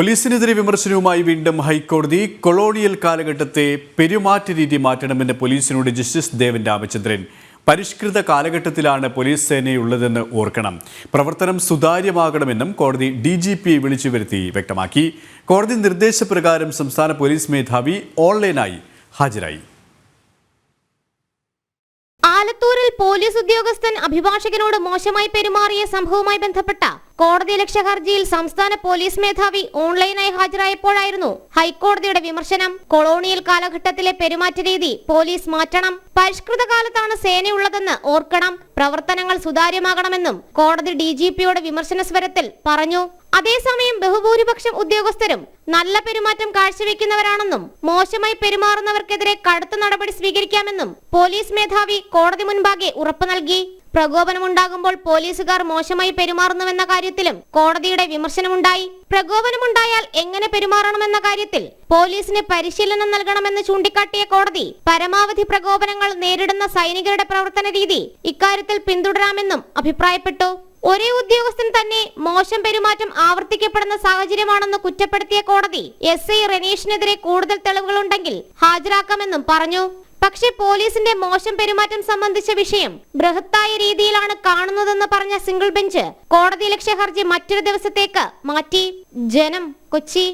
പോലീസിനെതിരെ വിമർശനവുമായി വീണ്ടും ഹൈക്കോടതി കൊളോണിയൽ കാലഘട്ടത്തെ പെരുമാറ്റ രീതി മാറ്റണമെന്ന് പോലീസിനോട് ജസ്റ്റിസ് ദേവൻ രാമചന്ദ്രൻ. പരിഷ്കൃത കാലഘട്ടത്തിലാണ് പോലീസ് സേനയുള്ളതെന്ന് ഓർക്കണം. പ്രവർത്തനം സുതാര്യമാകണമെന്നും കോടതി ഡി ജി പിയെ വിളിച്ചു വരുത്തി വ്യക്തമാക്കി. കോടതി നിർദ്ദേശപ്രകാരം സംസ്ഥാന പോലീസ് മേധാവി ഓൺലൈനായി ഹാജരായി. ആലത്തൂരിൽ പോലീസ് ഉദ്യോഗസ്ഥൻ അഭിഭാഷകനോട് മോശമായി പെരുമാറിയ സംഭവവുമായി ബന്ധപ്പെട്ട കോടതി ലക്ഷ്യ ഹർജിയിൽ സംസ്ഥാന പോലീസ് മേധാവി ഓൺലൈനായി ഹാജരായപ്പോഴായിരുന്നു ഹൈക്കോടതിയുടെ വിമർശനം. കൊളോണിയൽ കാലഘട്ടത്തിലെ പെരുമാറ്റ രീതി പോലീസ് മാറ്റണം. പരിഷ്കൃത കാലത്താണ് സേനയുള്ളതെന്ന് ഓർക്കണം. പ്രവർത്തനങ്ങൾ സുതാര്യമാകണമെന്നും കോടതി ഡി ജി പിയുടെ വിമർശന സ്വരത്തിൽ പറഞ്ഞു. അതേസമയം ബഹുഭൂരിപക്ഷം ഉദ്യോഗസ്ഥരും നല്ല പെരുമാറ്റം കാഴ്ചവെക്കുന്നവരാണെന്നും മോശമായി പെരുമാറുന്നവർക്കെതിരെ കടുത്ത നടപടി സ്വീകരിക്കാമെന്നും പോലീസ് മേധാവി കോടതി മുൻപാകെ ഉറപ്പു നൽകി. പ്രകോപനമുണ്ടാകുമ്പോൾ പോലീസുകാർ മോശമായി പെരുമാറുന്നുവെന്ന കാര്യത്തിലും കോടതിയുടെ വിമർശനമുണ്ടായി. പ്രകോപനമുണ്ടായാൽ എങ്ങനെ പെരുമാറണമെന്ന കാര്യത്തിൽ പോലീസിന് പരിശീലനം നൽകണമെന്ന് ചൂണ്ടിക്കാട്ടിയ കോടതി പരമാവധി പ്രകോപനങ്ങൾ നേരിടുന്ന സൈനികരുടെ പ്രവർത്തന രീതി ഇക്കാര്യത്തിൽ പിന്തുടരാമെന്നും അഭിപ്രായപ്പെട്ടു. ഒരേ ഉദ്യോഗസ്ഥൻ തന്നെ മോശം പെരുമാറ്റം ആവർത്തിക്കപ്പെടുന്ന സാഹചര്യമാണെന്ന് കുറ്റപ്പെടുത്തിയ കോടതി എസ് ഐ റനീഷിനെതിരെ കൂടുതൽ തെളിവുകളുണ്ടെങ്കിൽ ഹാജരാക്കാമെന്നും പറഞ്ഞു. പക്ഷേ പോലീസിന്റെ മോശം പെരുമാറ്റം സംബന്ധിച്ച വിഷയം ബൃഹത്തായ രീതിയിലാണ് കാണുന്നതെന്ന് പറഞ്ഞ സിംഗിൾ ബെഞ്ച് കോടതി ലക്ഷ്യ ഹർജി മറ്റൊരു ദിവസത്തേക്ക് മാറ്റി. ജനം കൊച്ചി.